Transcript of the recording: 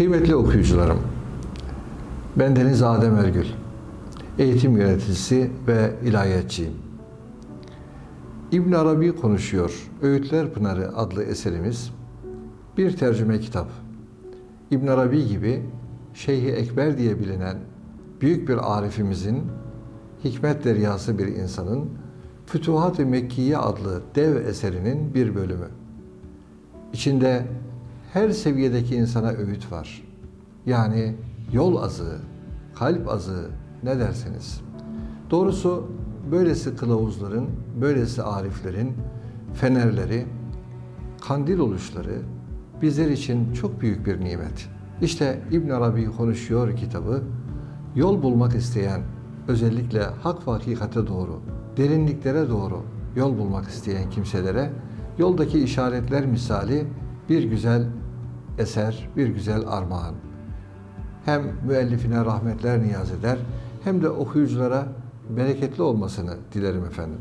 Kıymetli okuyucularım, ben Deniz Adem Ergül, eğitim yöneticisi ve ilahiyatçıyım. İbn Arabi konuşuyor, Öğütler Pınarı adlı eserimiz bir tercüme kitap. İbn Arabi gibi Şeyhi Ekber diye bilinen büyük bir arifimizin, hikmet deryası bir insanın Fütuhat-ı Mekkiye adlı dev eserinin bir bölümü. İçinde her seviyedeki insana öğüt var. Yani yol azığı, kalp azığı ne derseniz. Doğrusu böylesi kılavuzların, böylesi ariflerin fenerleri, kandil oluşları bizler için çok büyük bir nimet. İşte İbn Arabi konuşuyor kitabı. Yol bulmak isteyen, özellikle hak ve hakikate doğru, derinliklere doğru yol bulmak isteyen kimselere yoldaki işaretler misali bir güzel eser, bir güzel armağan. Hem müellifine rahmetler niyaz eder hem de okuyuculara bereketli olmasını dilerim efendim.